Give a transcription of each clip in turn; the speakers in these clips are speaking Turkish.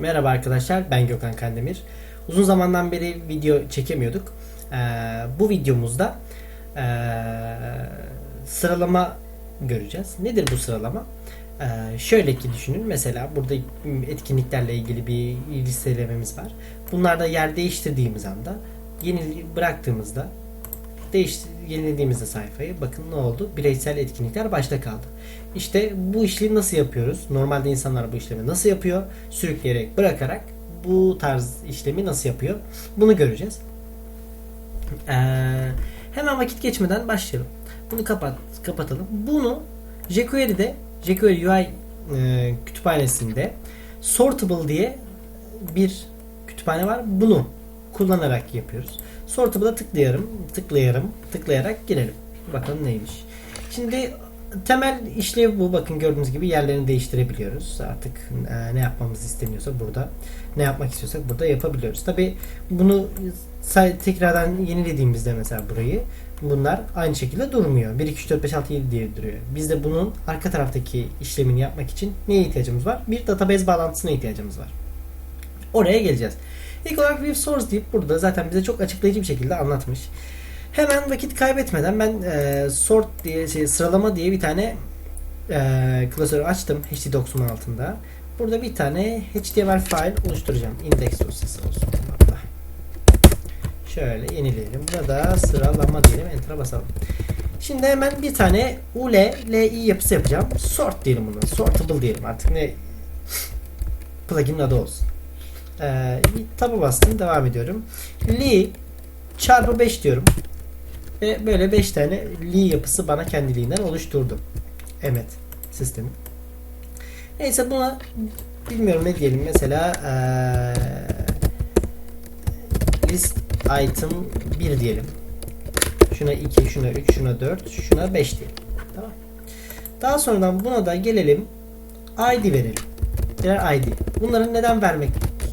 Merhaba arkadaşlar, ben Gökhan Kandemir. Uzun zamandan beri video çekemiyorduk. Ee, bu videomuzda ee, sıralama göreceğiz. Nedir bu sıralama? Ee, şöyle ki düşünün, mesela burada etkinliklerle ilgili bir listelememiz var. Bunlarda yer değiştirdiğimiz anda, yeni bıraktığımızda değiş yenilediğimizde sayfayı bakın ne oldu? Bireysel etkinlikler başta kaldı. İşte bu işlemi nasıl yapıyoruz? Normalde insanlar bu işlemi nasıl yapıyor? Sürükleyerek, bırakarak bu tarz işlemi nasıl yapıyor? Bunu göreceğiz. Ee, hemen vakit geçmeden başlayalım. Bunu kapat kapatalım. Bunu jQuery'de jQuery UI e, kütüphanesinde sortable diye bir kütüphane var. Bunu kullanarak yapıyoruz. Sortable'a tıklayarım, tıklayarım, tıklayarak girelim. Bakalım neymiş. Şimdi temel işlev bu. Bakın gördüğünüz gibi yerlerini değiştirebiliyoruz. Artık e, ne yapmamız isteniyorsa burada, ne yapmak istiyorsak burada yapabiliyoruz. Tabi bunu tekrardan yenilediğimizde mesela burayı bunlar aynı şekilde durmuyor. 1, 2, 3, 4, 5, 6, 7 diye duruyor. Biz de bunun arka taraftaki işlemini yapmak için neye ihtiyacımız var? Bir database bağlantısına ihtiyacımız var. Oraya geleceğiz. İlk olarak View Source deyip burada zaten bize çok açıklayıcı bir şekilde anlatmış. Hemen vakit kaybetmeden ben e, sort diye şey, sıralama diye bir tane e, klasörü açtım HTDocs'un altında. Burada bir tane HTML file oluşturacağım. Index dosyası olsun. Hatta. Şöyle yenileyelim. Burada sıralama diyelim. Enter'a basalım. Şimdi hemen bir tane UL LI yapısı yapacağım. Sort diyelim buna. Sortable diyelim. Artık ne plugin'in adı olsun. Ee, tab'a bastım. Devam ediyorum. Li çarpı 5 diyorum. Ve böyle 5 tane li yapısı bana kendiliğinden oluşturdu. Evet. Sistemi. Neyse buna bilmiyorum ne diyelim. Mesela ee, list item 1 diyelim. Şuna 2, şuna 3, şuna 4, şuna 5 diyelim. Tamam. Daha sonradan buna da gelelim. ID verelim. Birer ID. Bunları neden vermek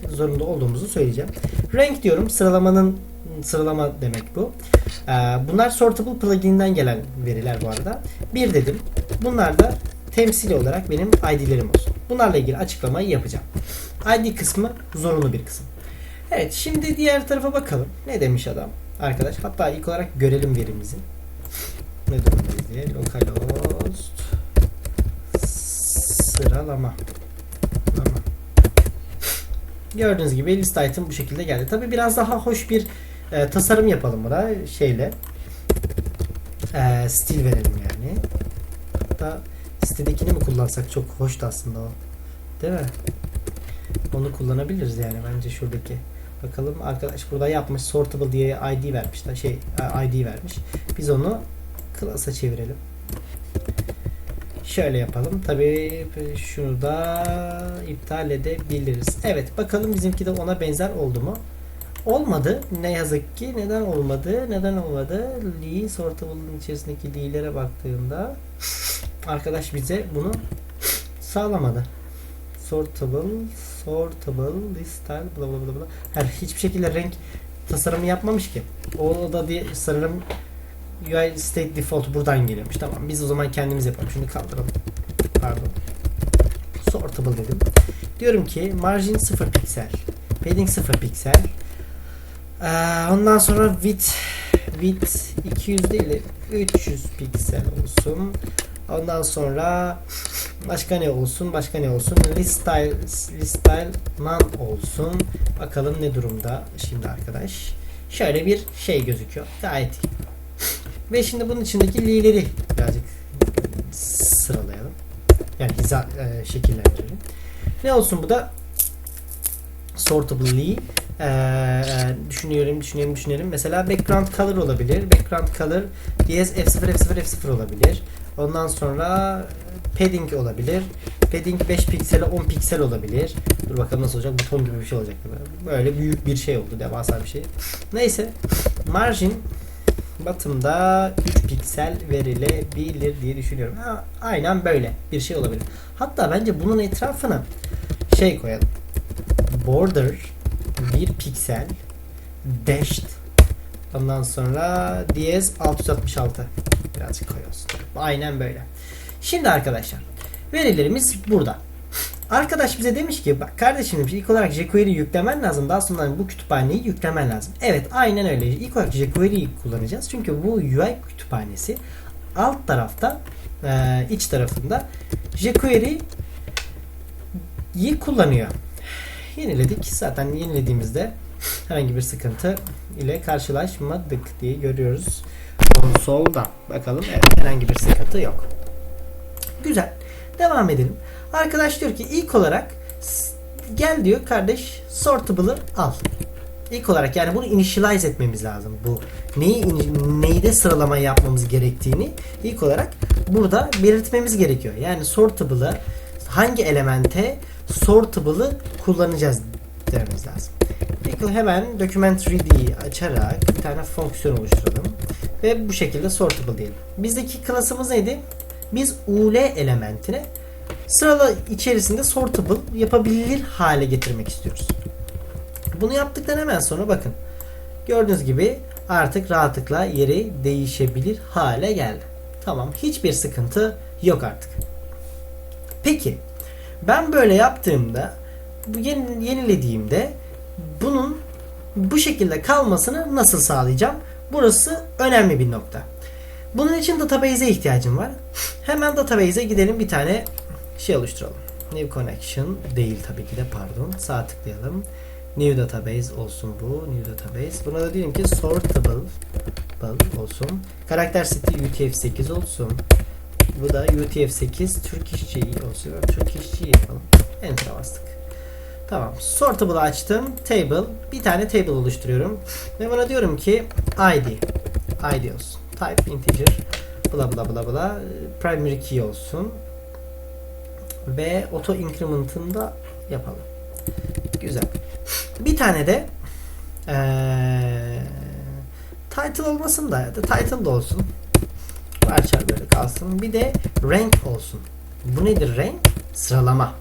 zorunda olduğumuzu söyleyeceğim. Rank diyorum. Sıralamanın sıralama demek bu. Ee, bunlar Sortable plugin'den gelen veriler bu arada. Bir dedim. Bunlar da temsili olarak benim ID'lerim olsun. Bunlarla ilgili açıklamayı yapacağım. ID kısmı zorunlu bir kısım. Evet şimdi diğer tarafa bakalım. Ne demiş adam? Arkadaş hatta ilk olarak görelim verimizi. Ne durumdayız diye. Localhost sıralama. Gördüğünüz gibi list item bu şekilde geldi. Tabi biraz daha hoş bir e, tasarım yapalım buna şeyle. E, stil verelim yani. Hatta sitedekini mi kullansak çok hoştu aslında o. Değil mi? Onu kullanabiliriz yani bence şuradaki. Bakalım arkadaş burada yapmış sortable diye ID vermiş. Şey ID vermiş. Biz onu class'a çevirelim. Şöyle yapalım. Tabii şunu da iptal edebiliriz. Evet bakalım bizimki de ona benzer oldu mu? Olmadı. Ne yazık ki. Neden olmadı? Neden olmadı? Lee sortable'ın içerisindeki Lee'lere baktığımda arkadaş bize bunu sağlamadı. Sortable, sortable, list style, bla bla bla bla. Her hiçbir şekilde renk tasarımı yapmamış ki. O da diye sanırım UI state default buradan geliyormuş. Tamam biz o zaman kendimiz yapalım. Şunu kaldıralım. Pardon. Sortable dedim. Diyorum ki margin 0 piksel. Padding 0 piksel. Ee, ondan sonra width width 200 değil de 300 piksel olsun. Ondan sonra başka ne olsun? Başka ne olsun? List style list style none olsun. Bakalım ne durumda şimdi arkadaş. Şöyle bir şey gözüküyor. Gayet iyi. Ve şimdi bunun içindeki li'leri birazcık sıralayalım. Yani hiza e, şekillendirelim. Ne olsun bu da? Sortable li. Ee, düşünüyorum, düşünüyorum, düşünüyorum. Mesela background color olabilir. Background color DS F0, F0, F0 olabilir. Ondan sonra padding olabilir. Padding 5 piksel 10 piksel olabilir. Dur bakalım nasıl olacak. Buton gibi bir şey olacak. Böyle büyük bir şey oldu. Devasa bir şey. Neyse. Margin Batımda 3 piksel verilebilir diye düşünüyorum. Ha, aynen böyle bir şey olabilir. Hatta bence bunun etrafına şey koyalım. Border 1 piksel dashed ondan sonra DS 666 birazcık koyuyoruz. Aynen böyle. Şimdi arkadaşlar verilerimiz burada. Arkadaş bize demiş ki bak kardeşim ilk olarak jQuery yüklemen lazım. Daha sonra bu kütüphaneyi yüklemen lazım. Evet aynen öyle. İlk olarak jQuery'yi kullanacağız. Çünkü bu UI kütüphanesi alt tarafta e, iç tarafında jQuery'yi kullanıyor. Yeniledik. Zaten yenilediğimizde herhangi bir sıkıntı ile karşılaşmadık diye görüyoruz. Konsolda. Bakalım. Evet herhangi bir sıkıntı yok. Güzel. Devam edelim. Arkadaş diyor ki ilk olarak gel diyor kardeş sortable'ı al. İlk olarak yani bunu initialize etmemiz lazım. Bu neyi neyde sıralama yapmamız gerektiğini ilk olarak burada belirtmemiz gerekiyor. Yani sortable'ı hangi elemente sortable'ı kullanacağız dememiz lazım. İlk hemen document ready'yi açarak bir tane fonksiyon oluşturalım. Ve bu şekilde sortable diyelim. Bizdeki klasımız neydi? Biz UL elementine sırala içerisinde sortable yapabilir hale getirmek istiyoruz. Bunu yaptıktan hemen sonra bakın. Gördüğünüz gibi artık rahatlıkla yeri değişebilir hale geldi. Tamam hiçbir sıkıntı yok artık. Peki ben böyle yaptığımda bu yeni, yenilediğimde bunun bu şekilde kalmasını nasıl sağlayacağım? Burası önemli bir nokta. Bunun için database'e ihtiyacım var. Hemen database'e gidelim bir tane şey oluşturalım. New connection değil tabii ki de pardon. Sağ tıklayalım. New database olsun bu. New database. Buna da diyelim ki sortable olsun. Karakter seti UTF-8 olsun. Bu da UTF-8 Türk işçi olsun. Türk işçi yapalım. Enter'a bastık. Tamam. Sortable açtım. Table. Bir tane table oluşturuyorum. Ve buna diyorum ki ID. ID olsun. Type integer. Bla bla bla bla. Primary key olsun. Ve auto increment'ını yapalım. Güzel. Bir tane de eee title olmasın da ya da title da olsun. Varchar böyle kalsın. Bir de rank olsun. Bu nedir rank? Sıralama.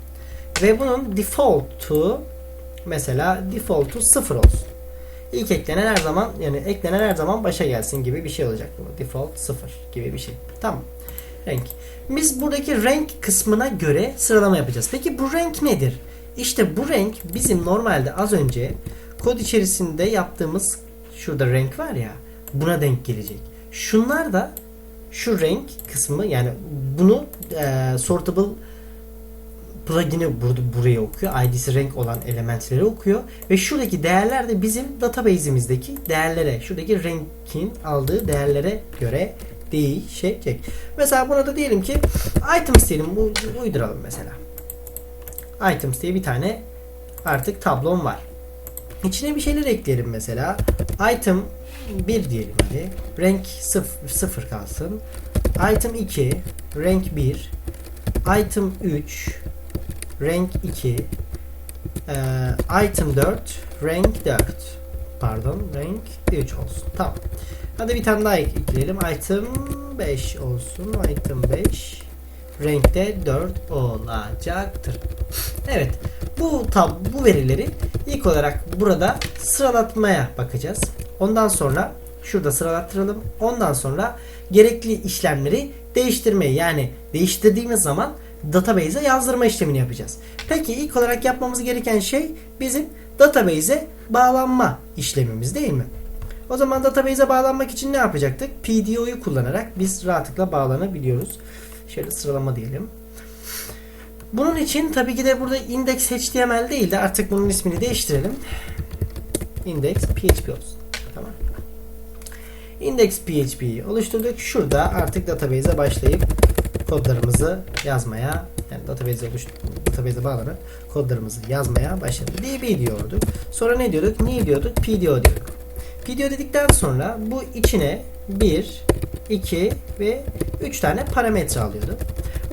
Ve bunun default'u mesela default'u 0 olsun. İlk eklenen her zaman yani eklenen her zaman başa gelsin gibi bir şey olacak bu. Default 0 gibi bir şey. Tamam. Rank. Biz buradaki rank kısmına göre sıralama yapacağız. Peki bu rank nedir? İşte bu renk bizim normalde az önce kod içerisinde yaptığımız şurada renk var ya buna denk gelecek. Şunlar da şu renk kısmı yani bunu e, sortable plugin'i burada buraya okuyor. ID'si renk olan elementleri okuyor ve şuradaki değerler de bizim database'imizdeki değerlere, şuradaki renkin aldığı değerlere göre değişecek. Mesela buna da diyelim ki items diyelim bu uyduralım mesela. Items diye bir tane artık tablom var. İçine bir şeyler ekleyelim mesela. Item 1 diyelim hadi. Rank 0, 0 kalsın. Item 2, rank 1. Item 3, rank 2. Ee, item 4, rank 4. Pardon, rank 3 olsun. Tamam. Hadi bir tane daha ekleyelim. Item 5 olsun. Item 5 renkte 4 olacaktır. Evet. Bu tab bu verileri ilk olarak burada sıralatmaya bakacağız. Ondan sonra şurada sıralattıralım. Ondan sonra gerekli işlemleri değiştirmeyi yani değiştirdiğimiz zaman database'e yazdırma işlemini yapacağız. Peki ilk olarak yapmamız gereken şey bizim database'e bağlanma işlemimiz değil mi? O zaman database'e bağlanmak için ne yapacaktık? PDO'yu kullanarak biz rahatlıkla bağlanabiliyoruz. Şöyle sıralama diyelim. Bunun için tabii ki de burada index HTML değil de artık bunun ismini değiştirelim. Index PHP olsun. Tamam. Index PHP'yi oluşturduk. Şurada artık database'e başlayıp kodlarımızı yazmaya yani database'e oluş database'e bağlanıp kodlarımızı yazmaya başladık. DB diyorduk. Sonra ne diyorduk? New diyorduk. PDO diyorduk. PDO dedikten sonra bu içine 1, 2 ve 3 tane parametre alıyordu.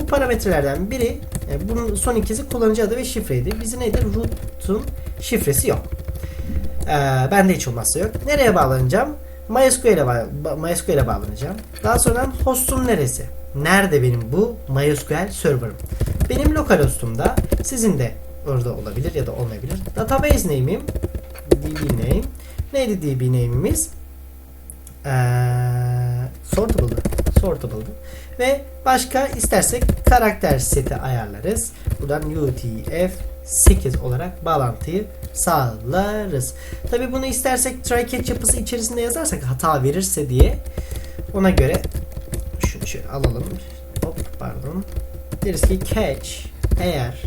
Bu parametrelerden biri e, bunun son ikisi kullanıcı adı ve şifreydi. Bizi nedir? Root'un şifresi yok. Ee, bende hiç olmazsa yok. Nereye bağlanacağım? MySQL'e MySQL'e bağlanacağım. Daha sonra hostum neresi? Nerede benim bu MySQL server'ım? Benim lokal hostumda. Sizin de orada olabilir ya da olmayabilir. Database name'im db name. Neydi db name'imiz? Ee, sortable'dı. sortable'dı. Ve başka istersek karakter seti ayarlarız. Buradan UTF-8 olarak bağlantıyı sağlarız. Tabi bunu istersek try catch yapısı içerisinde yazarsak hata verirse diye ona göre şöyle alalım. Hop pardon. Deriz ki catch eğer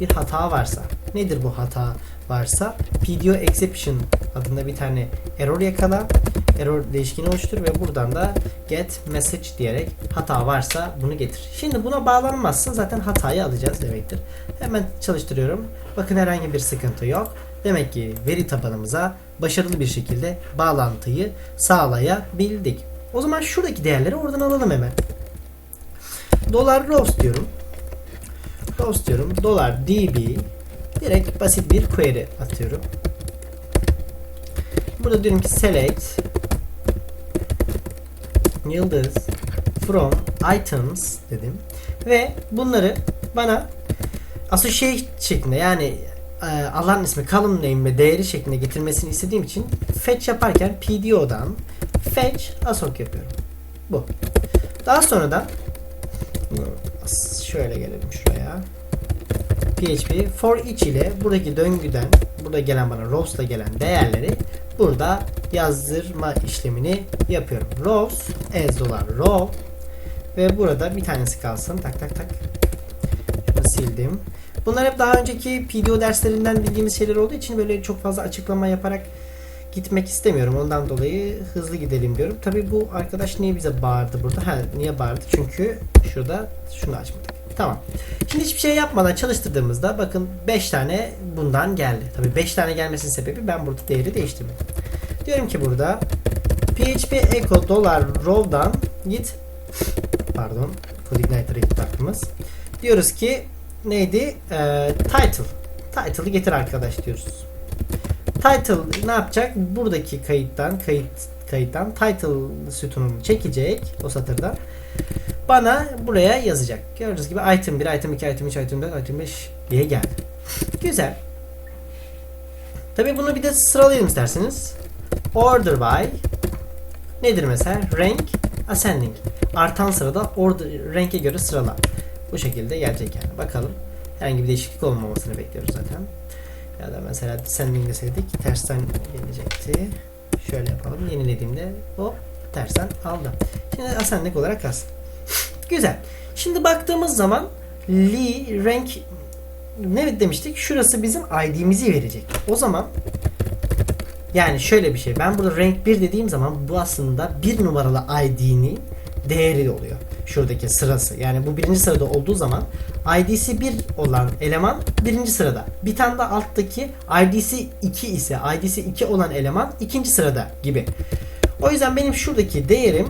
bir hata varsa nedir bu hata varsa PDO exception adında bir tane error yakala error değişkeni oluştur ve buradan da get message diyerek hata varsa bunu getir. Şimdi buna bağlanmazsa zaten hatayı alacağız demektir. Hemen çalıştırıyorum. Bakın herhangi bir sıkıntı yok. Demek ki veri tabanımıza başarılı bir şekilde bağlantıyı sağlayabildik. O zaman şuradaki değerleri oradan alalım hemen. Dolar rows diyorum. Rows diyorum. Dolar db direkt basit bir query atıyorum. Burada diyorum ki select yıldız from items dedim ve bunları bana associate şeklinde yani e, alan ismi column name ve değeri şeklinde getirmesini istediğim için fetch yaparken PDO'dan fetch assoc yapıyorum. Bu. Daha sonradan şöyle gelelim şuraya. PHP for each ile buradaki döngüden burada gelen bana rows'ta gelen değerleri burada yazdırma işlemini yapıyorum. Rows as dolar row ve burada bir tanesi kalsın. Tak tak tak. Şunu sildim. Bunlar hep daha önceki PDO derslerinden bildiğimiz şeyler olduğu için böyle çok fazla açıklama yaparak gitmek istemiyorum. Ondan dolayı hızlı gidelim diyorum. Tabi bu arkadaş niye bize bağırdı burada? Ha, niye bağırdı? Çünkü şurada şunu açmadık. Tamam. Şimdi hiçbir şey yapmadan çalıştırdığımızda bakın 5 tane bundan geldi. Tabi 5 tane gelmesinin sebebi ben burada değeri değiştirmedim. Diyorum ki burada PHP echo dolar row'dan git pardon CodeIgniter'a gitti aklımız. Diyoruz ki neydi? Ee, title. Title'ı getir arkadaş diyoruz. Title ne yapacak? Buradaki kayıttan kayıt kayıttan title sütununu çekecek o satırdan. Bana buraya yazacak. Gördüğünüz gibi item 1, item 2, item 3, item 4, item 5 diye geldi. Güzel. Tabi bunu bir de sıralayalım isterseniz. Order by nedir mesela? Rank ascending. Artan sırada order rank'e göre sırala. Bu şekilde gelecek yani. Bakalım. Herhangi bir değişiklik olmamasını bekliyoruz zaten. Ya da mesela descending deseydik tersten gelecekti. Şöyle yapalım. Yenilediğimde hop tersten aldı. Şimdi ascending olarak kalsın. Güzel. Şimdi baktığımız zaman Lee rank ne demiştik? Şurası bizim ID'mizi verecek. O zaman yani şöyle bir şey. Ben burada rank 1 dediğim zaman bu aslında bir numaralı ID'nin değeri oluyor. Şuradaki sırası. Yani bu birinci sırada olduğu zaman ID'si 1 olan eleman birinci sırada. Bir tane de alttaki ID'si 2 ise ID'si 2 olan eleman ikinci sırada gibi. O yüzden benim şuradaki değerim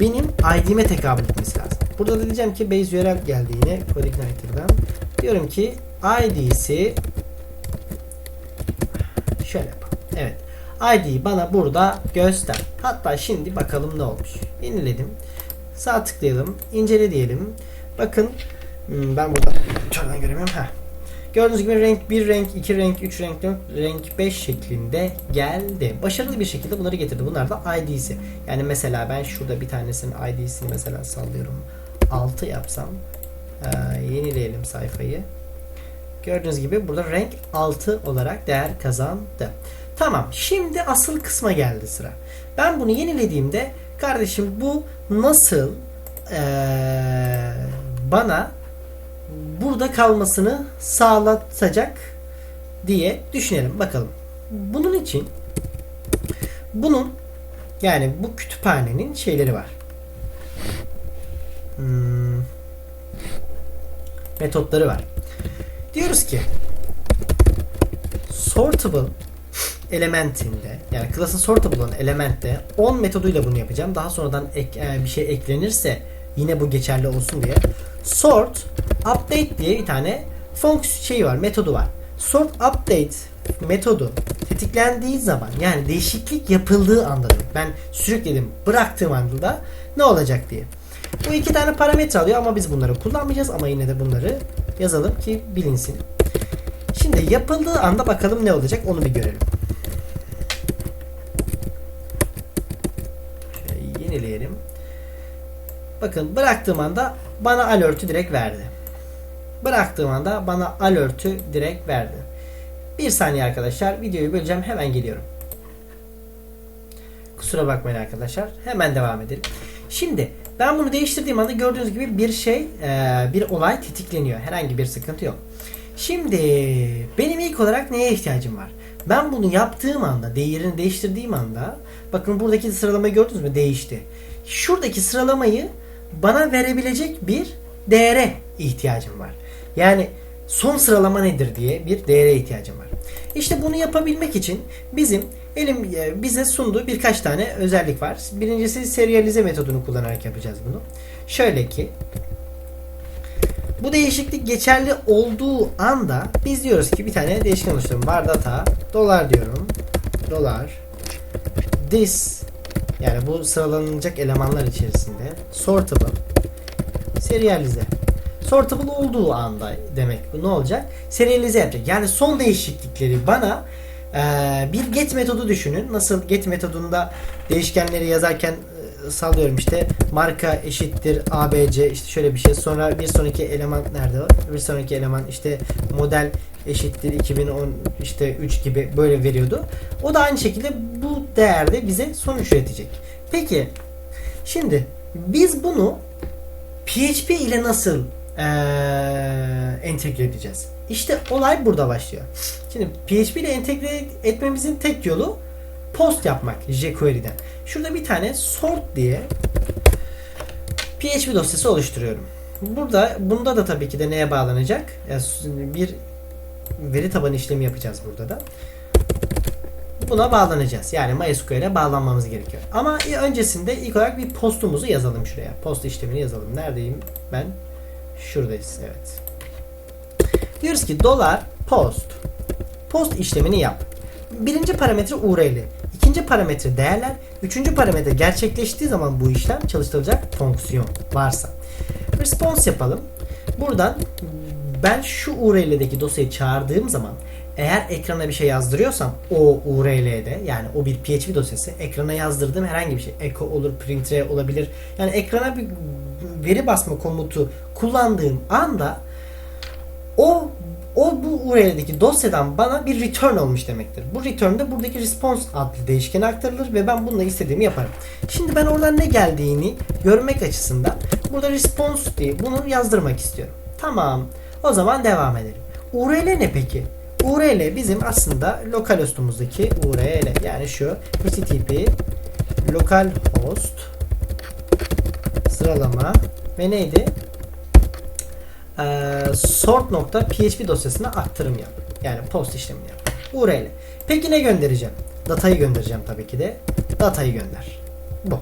benim ID'me tekabül etmesi lazım. Burada da diyeceğim ki base URL geldi yine CodeIgniter'dan. Diyorum ki ID'si şöyle yapalım. Evet. ID'yi bana burada göster. Hatta şimdi bakalım ne olmuş. Yeniledim. Sağ tıklayalım. İncele diyelim. Bakın hmm, ben burada çardan göremiyorum. Heh. Gördüğünüz gibi renk 1, renk 2, renk 3, renk 4, renk 5 şeklinde geldi. Başarılı bir şekilde bunları getirdi. Bunlar da ID'si. Yani mesela ben şurada bir tanesinin ID'sini mesela sallıyorum. 6 yapsam ee, yenileyelim sayfayı. Gördüğünüz gibi burada renk 6 olarak değer kazandı. Tamam. Şimdi asıl kısma geldi sıra. Ben bunu yenilediğimde kardeşim bu nasıl ee, bana burada kalmasını sağlatacak diye düşünelim. Bakalım. Bunun için bunun yani bu kütüphanenin şeyleri var. Hmm, metotları var. Diyoruz ki sortable elementinde yani class'ın sortable olan elementte on metoduyla bunu yapacağım. Daha sonradan ek, e, bir şey eklenirse yine bu geçerli olsun diye sort update diye bir tane fonksiyon şeyi var, metodu var. Sort update metodu tetiklendiği zaman yani değişiklik yapıldığı anda ben sürükledim bıraktığım anda ne olacak diye. Bu iki tane parametre alıyor ama biz bunları kullanmayacağız ama yine de bunları yazalım ki bilinsin. Şimdi yapıldığı anda bakalım ne olacak onu bir görelim. Şöyle yenileyelim. Bakın bıraktığım anda bana alert'ü direkt verdi. Bıraktığım anda bana alert'ü direkt verdi. Bir saniye arkadaşlar videoyu böleceğim hemen geliyorum. Kusura bakmayın arkadaşlar. Hemen devam edelim. Şimdi ben bunu değiştirdiğim anda gördüğünüz gibi bir şey, bir olay tetikleniyor. Herhangi bir sıkıntı yok. Şimdi benim ilk olarak neye ihtiyacım var? Ben bunu yaptığım anda, değerini değiştirdiğim anda bakın buradaki sıralamayı gördünüz mü? Değişti. Şuradaki sıralamayı bana verebilecek bir değere ihtiyacım var. Yani son sıralama nedir diye bir değere ihtiyacım var. İşte bunu yapabilmek için bizim elim e, bize sunduğu birkaç tane özellik var. Birincisi serialize metodunu kullanarak yapacağız bunu. Şöyle ki bu değişiklik geçerli olduğu anda biz diyoruz ki bir tane değişken oluşturalım. Var data dolar diyorum. Dolar this yani bu sıralanacak elemanlar içerisinde sortable serialize sortable olduğu anda demek bu ne olacak? Serialize yapacak. Yani son değişiklikleri bana e, bir get metodu düşünün. Nasıl get metodunda değişkenleri yazarken sallıyorum işte marka eşittir ABC işte şöyle bir şey. Sonra bir sonraki eleman nerede var? Bir sonraki eleman işte model eşittir 2010 işte 3 gibi böyle veriyordu. O da aynı şekilde bu değerde bize sonuç üretecek. Peki şimdi biz bunu PHP ile nasıl ee, entegre edeceğiz? İşte olay burada başlıyor. Şimdi PHP ile entegre etmemizin tek yolu post yapmak jQuery'den. Şurada bir tane sort diye PHP dosyası oluşturuyorum. Burada bunda da tabii ki de neye bağlanacak? Yani bir veri tabanı işlemi yapacağız burada da. Buna bağlanacağız. Yani MySQL'e bağlanmamız gerekiyor. Ama öncesinde ilk olarak bir postumuzu yazalım şuraya. Post işlemini yazalım. Neredeyim ben? Şuradayız. Evet. Diyoruz ki dolar post. Post işlemini yap. Birinci parametre URL. İkinci parametre değerler. Üçüncü parametre gerçekleştiği zaman bu işlem çalıştırılacak fonksiyon varsa. Response yapalım. Buradan ben şu URL'deki dosyayı çağırdığım zaman eğer ekrana bir şey yazdırıyorsam o URL'de yani o bir PHP dosyası ekrana yazdırdığım herhangi bir şey echo olur, print olabilir. Yani ekrana bir veri basma komutu kullandığım anda o o bu URL'deki dosyadan bana bir return olmuş demektir. Bu return de buradaki response adlı değişkene aktarılır ve ben bununla istediğimi yaparım. Şimdi ben oradan ne geldiğini görmek açısından burada response diye bunu yazdırmak istiyorum. Tamam. O zaman devam edelim. URL ne peki? URL bizim aslında lokal hostumuzdaki URL. Yani şu http localhost sıralama ve neydi? Ee, sort.php dosyasına aktarım yap. Yani post işlemini yap. URL. Peki ne göndereceğim? Datayı göndereceğim tabii ki de. Datayı gönder. Bu.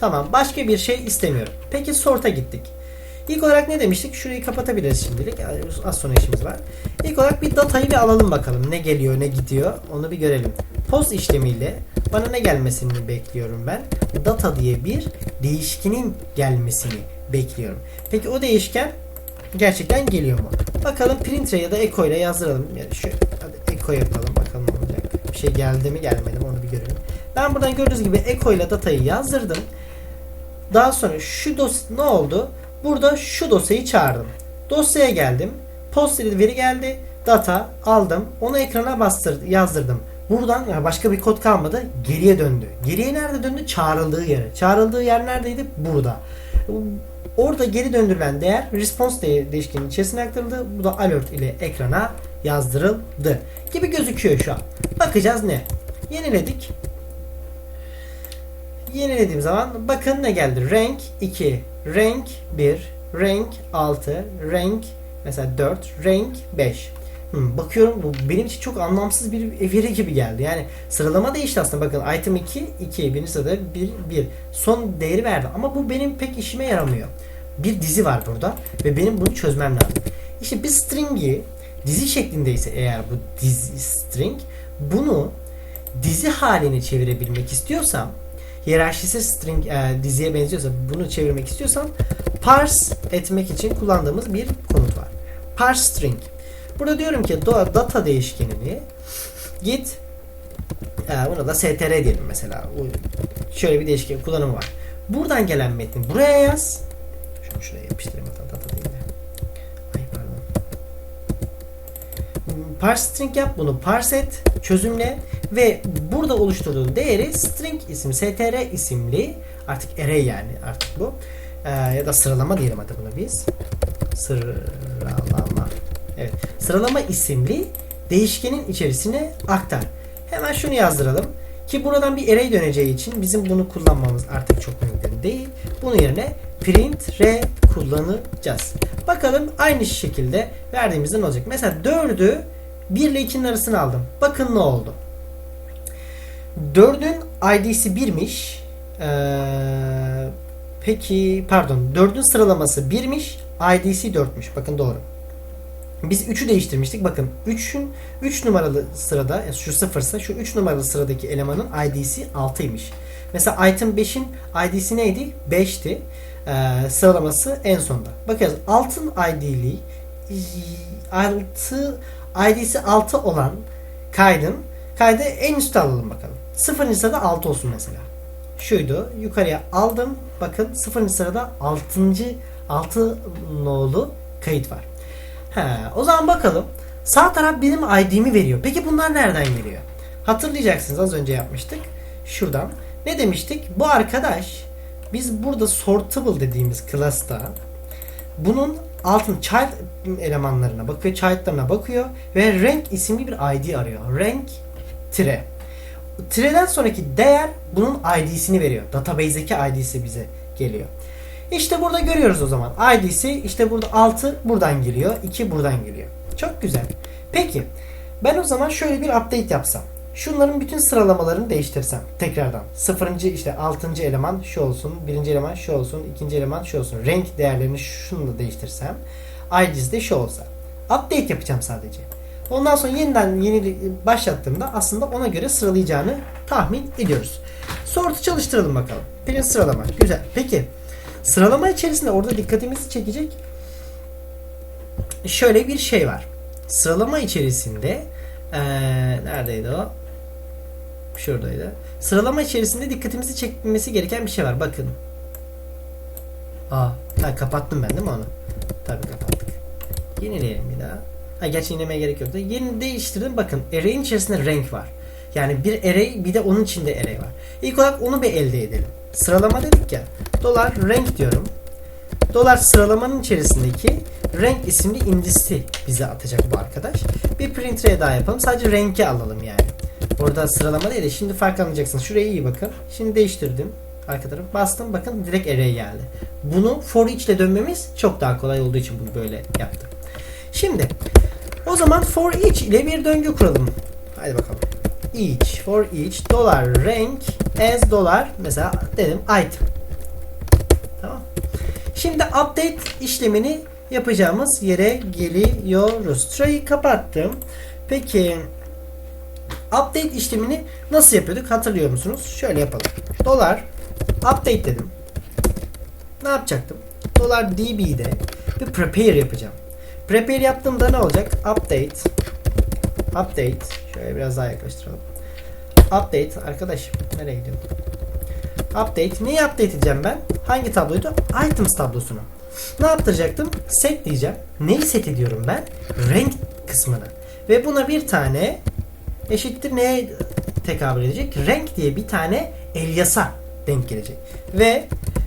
Tamam. Başka bir şey istemiyorum. Peki sort'a gittik. İlk olarak ne demiştik? Şurayı kapatabiliriz şimdilik. Az sonra işimiz var. İlk olarak bir datayı bir alalım bakalım. Ne geliyor, ne gidiyor. Onu bir görelim. Post işlemiyle bana ne gelmesini bekliyorum ben? Data diye bir değişkenin gelmesini bekliyorum. Peki o değişken gerçekten geliyor mu? Bakalım printre ya da echo ile yazdıralım. Yani şu hadi echo yapalım bakalım ne olacak. Bir şey geldi mi gelmedi mi onu bir görelim. Ben buradan gördüğünüz gibi echo ile datayı yazdırdım. Daha sonra şu dosya ne oldu? Burada şu dosyayı çağırdım. Dosyaya geldim. Post veri geldi. Data aldım. Onu ekrana bastır yazdırdım. Buradan yani başka bir kod kalmadı. Geriye döndü. Geriye nerede döndü? Çağrıldığı yere. Çağrıldığı yer neredeydi? Burada. Orada geri döndürülen değer response değişkenin içerisine aktarıldı. Bu da alert ile ekrana yazdırıldı. Gibi gözüküyor şu an. Bakacağız ne? Yeniledik. Yenilediğim zaman bakın ne geldi? Rank 2, rank 1, rank 6, rank mesela 4, rank 5. Hmm, bakıyorum bu benim için çok anlamsız bir veri gibi geldi. Yani sıralama değişti aslında. Bakın item 2, 2, birinci sırada 1, 1. Son değeri verdi. Ama bu benim pek işime yaramıyor. Bir dizi var burada ve benim bunu çözmem lazım. İşte bir string'i dizi şeklindeyse eğer bu dizi string bunu dizi haline çevirebilmek istiyorsam hiyerarşisi string e, diziye benziyorsa bunu çevirmek istiyorsam parse etmek için kullandığımız bir komut var. Parse string. Burada diyorum ki data değişkenini git e, buna da str diyelim mesela. Şöyle bir değişken kullanımı var. Buradan gelen metni buraya yaz. Şunu şuraya yapıştırayım hata hata değil de. Ay pardon. Hmm, Parse string yap bunu parse et, çözümle ve burada oluşturduğun değeri string isim str isimli artık array yani artık bu Ee, ya da sıralama diyelim hadi buna biz sıralama evet sıralama isimli değişkenin içerisine aktar hemen şunu yazdıralım ki buradan bir array döneceği için bizim bunu kullanmamız artık çok mümkün değil bunun yerine print r kullanacağız bakalım aynı şekilde verdiğimizde ne olacak mesela 4'ü 1 ile 2'nin arasını aldım bakın ne oldu 4'ün ID'si 1'miş. Ee, peki pardon 4'ün sıralaması 1'miş. ID'si 4'müş. Bakın doğru. Biz 3'ü değiştirmiştik. Bakın 3'ün 3 numaralı sırada şu sıfırsa şu 3 numaralı sıradaki elemanın ID'si 6'ymış. Mesela item 5'in ID'si neydi? 5'ti. Ee, sıralaması en sonda. Bakıyoruz altın ID'li 6 ID'si 6 olan kaydın kaydı en üste alalım bakalım. 0. sırada 6 olsun mesela. Şuydu. Yukarıya aldım. Bakın 0. sırada 6. 6 nolu kayıt var. He, o zaman bakalım. Sağ taraf benim ID'mi veriyor. Peki bunlar nereden geliyor? Hatırlayacaksınız az önce yapmıştık. Şuradan. Ne demiştik? Bu arkadaş biz burada sortable dediğimiz class'ta bunun altın child elemanlarına bakıyor, child'larına bakıyor ve rank isimli bir ID arıyor. Rank tire. Tire'den sonraki değer bunun ID'sini veriyor. Database'deki ID'si bize geliyor. İşte burada görüyoruz o zaman. ID'si işte burada 6 buradan geliyor. 2 buradan geliyor. Çok güzel. Peki ben o zaman şöyle bir update yapsam. Şunların bütün sıralamalarını değiştirsem tekrardan. Sıfırıncı işte altıncı eleman şu olsun. Birinci eleman şu olsun. ikinci eleman şu olsun. Renk değerlerini şununla değiştirsem. ID'si de şu olsa. Update yapacağım sadece. Ondan sonra yeniden yeni başlattığımda aslında ona göre sıralayacağını tahmin ediyoruz. Sort'u çalıştıralım bakalım. Print sıralama. Güzel. Peki sıralama içerisinde orada dikkatimizi çekecek şöyle bir şey var. Sıralama içerisinde ee, neredeydi o? Şuradaydı. Sıralama içerisinde dikkatimizi çekmesi gereken bir şey var. Bakın. Aa, ha, kapattım ben değil mi onu? Tabii kapattık. Yenileyelim bir daha. Ha gerçi yenilemeye gerek yoktu. Yeni değiştirdim. Bakın array'in içerisinde renk var. Yani bir array bir de onun içinde array var. İlk olarak onu bir elde edelim. Sıralama dedik ya. Dolar renk diyorum. Dolar sıralamanın içerisindeki renk isimli indisi bize atacak bu arkadaş. Bir print daha yapalım. Sadece renki alalım yani. Orada sıralama değil de şimdi fark anlayacaksınız. Şuraya iyi bakın. Şimdi değiştirdim. Arka tarafı bastım. Bakın direkt array geldi. Bunu for each ile dönmemiz çok daha kolay olduğu için bunu böyle yaptım. Şimdi o zaman for each ile bir döngü kuralım. Hadi bakalım. Each for each dolar rank as dolar mesela dedim item. Tamam. Şimdi update işlemini yapacağımız yere geliyoruz. Try'ı kapattım. Peki update işlemini nasıl yapıyorduk hatırlıyor musunuz? Şöyle yapalım. Dolar update dedim. Ne yapacaktım? Dolar db'de bir prepare yapacağım. Prepare yaptığımda ne olacak? Update update şöyle biraz daha yaklaştıralım. Update arkadaş nereye gidiyorum? Update neyi update edeceğim ben? Hangi tabloydu? Items tablosunu. Ne yaptıracaktım? Set diyeceğim. Neyi set ediyorum ben? Renk kısmını. Ve buna bir tane eşittir neye tekabül edecek? Renk diye bir tane elyasa denk gelecek. Ve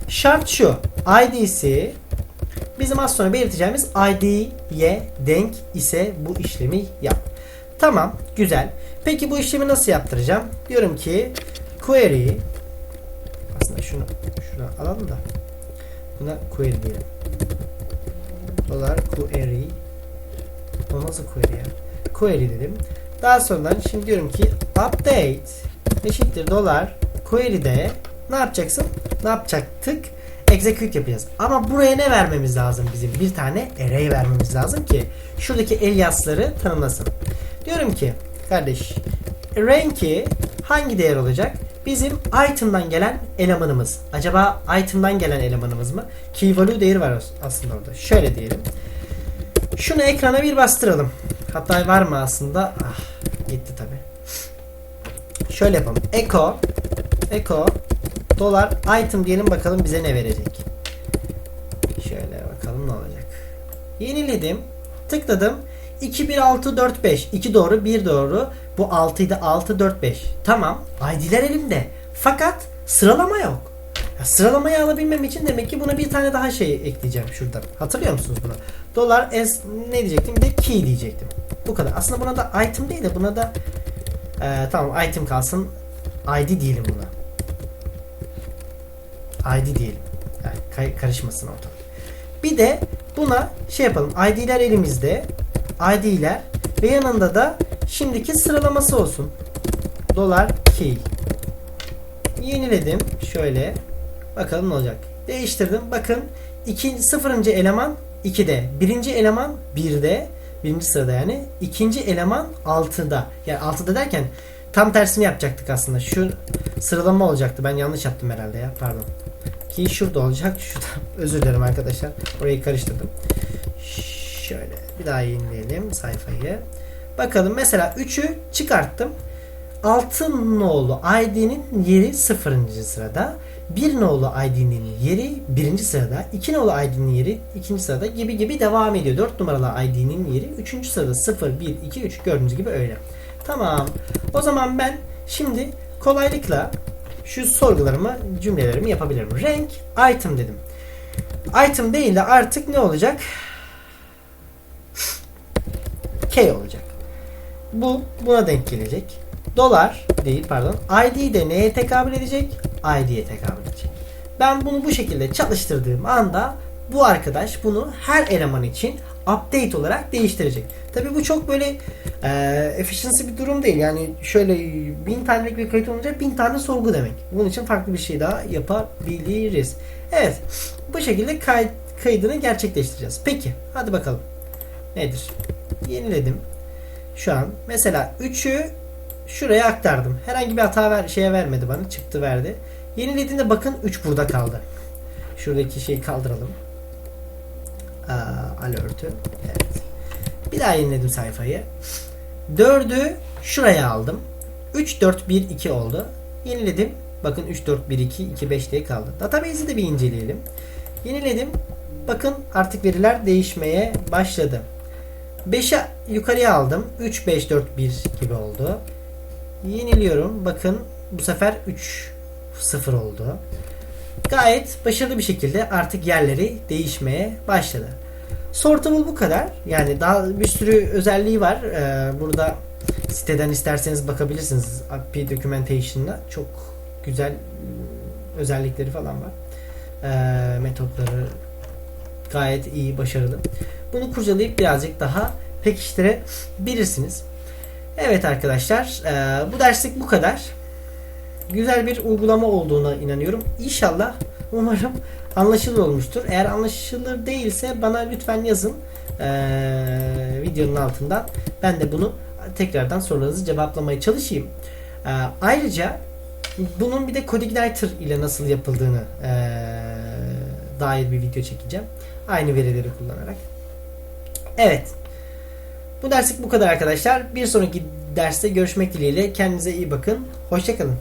şart şu. ID'si bizim az sonra belirteceğimiz ID'ye denk ise bu işlemi yap. Tamam. Güzel. Peki bu işlemi nasıl yaptıracağım? Diyorum ki query aslında şunu şunu alalım da buna query diyelim. Dolar query o nasıl query ya? Query dedim. Daha sonra şimdi diyorum ki update eşittir dolar query'de ne yapacaksın? Ne yapacaktık? Execute yapacağız. Ama buraya ne vermemiz lazım bizim? Bir tane array vermemiz lazım ki şuradaki aliasları tanımlasın. Diyorum ki kardeş rank'i hangi değer olacak? Bizim item'dan gelen elemanımız. Acaba item'dan gelen elemanımız mı? Key value değeri var aslında orada. Şöyle diyelim. Şunu ekrana bir bastıralım. Hatta var mı aslında? Ah, gitti tabi. Şöyle yapalım. Echo Echo Dolar item diyelim bakalım bize ne verecek. Şöyle bakalım ne olacak. Yeniledim. Tıkladım. 2 1 6 4 5. 2 doğru, 1 doğru. Bu 6 idi. 6 4 5. Tamam. ID'ler elimde. Fakat sıralama yok. Ya sıralamayı alabilmem için demek ki buna bir tane daha şey ekleyeceğim şuradan. Hatırlıyor musunuz bunu? Dolar S ne diyecektim? Bir de key diyecektim. Bu kadar. Aslında buna da item değil de buna da e, tamam item kalsın. ID diyelim buna. ID diyelim. Yani karışmasın ortalık. Bir de buna şey yapalım. ID'ler elimizde. ID'ler ve yanında da şimdiki sıralaması olsun. Dolar key. Yeniledim. Şöyle. Bakalım ne olacak. Değiştirdim. Bakın 2 sıfırıncı eleman 2'de. Birinci eleman 1'de. Birinci sırada yani. ikinci eleman 6'da. Yani 6'da derken tam tersini yapacaktık aslında. Şu sıralama olacaktı. Ben yanlış yaptım herhalde ya. Pardon. Ki şurada olacak. Şurada. Özür dilerim arkadaşlar. Orayı karıştırdım. Şöyle bir daha yenileyelim sayfayı. Bakalım mesela 3'ü çıkarttım. 6 nolu ID'nin yeri 0. sırada. 1 nolu ID'nin yeri 1. sırada. 2 nolu ID'nin yeri 2. sırada gibi gibi devam ediyor. 4 numaralı ID'nin yeri 3. sırada 0, 1, 2, 3 gördüğünüz gibi öyle. Tamam. O zaman ben şimdi kolaylıkla şu sorgularımı, cümlelerimi yapabilirim. Renk item dedim. Item değil de artık ne olacak? K olacak. Bu buna denk gelecek. Dolar değil pardon. ID de neye tekabül edecek? ID'ye tekabül edecek. Ben bunu bu şekilde çalıştırdığım anda bu arkadaş bunu her eleman için update olarak değiştirecek. Tabi bu çok böyle e, efficiency bir durum değil. Yani şöyle bin tanelik bir kayıt olunca bin tane sorgu demek. Bunun için farklı bir şey daha yapabiliriz. Evet. Bu şekilde kay, kaydını gerçekleştireceğiz. Peki. Hadi bakalım. Nedir? Yeniledim. Şu an mesela 3'ü şuraya aktardım. Herhangi bir hata ver, şeye vermedi bana. Çıktı verdi. Yenilediğinde bakın 3 burada kaldı. Şuradaki şeyi kaldıralım. Aa, alert'ü. Evet. Bir daha yeniledim sayfayı. 4'ü şuraya aldım. 3 4 1 2 oldu. Yeniledim. Bakın 3 4 1 2 2 5 diye kaldı. Database'i de bir inceleyelim. Yeniledim. Bakın artık veriler değişmeye başladı. 5'e yukarıya aldım. 3 5 4 1 gibi oldu. Yeniliyorum. Bakın bu sefer 3 0 oldu. Gayet başarılı bir şekilde artık yerleri değişmeye başladı. Sortable bu kadar. Yani daha bir sürü özelliği var. Ee, burada siteden isterseniz bakabilirsiniz. API Documentation'da çok güzel özellikleri falan var. Ee, metotları gayet iyi, başarılı. Bunu kurcalayıp birazcık daha pekiştirebilirsiniz. Evet arkadaşlar, e, bu derslik bu kadar. Güzel bir uygulama olduğuna inanıyorum. İnşallah, umarım anlaşılır olmuştur. Eğer anlaşılır değilse bana lütfen yazın e, videonun altından. Ben de bunu tekrardan sorularınızı cevaplamaya çalışayım. E, ayrıca bunun bir de CodeIgniter ile nasıl yapıldığını dair bir video çekeceğim. Aynı verileri kullanarak. Evet. Bu derslik bu kadar arkadaşlar. Bir sonraki derste görüşmek dileğiyle. Kendinize iyi bakın. Hoşçakalın.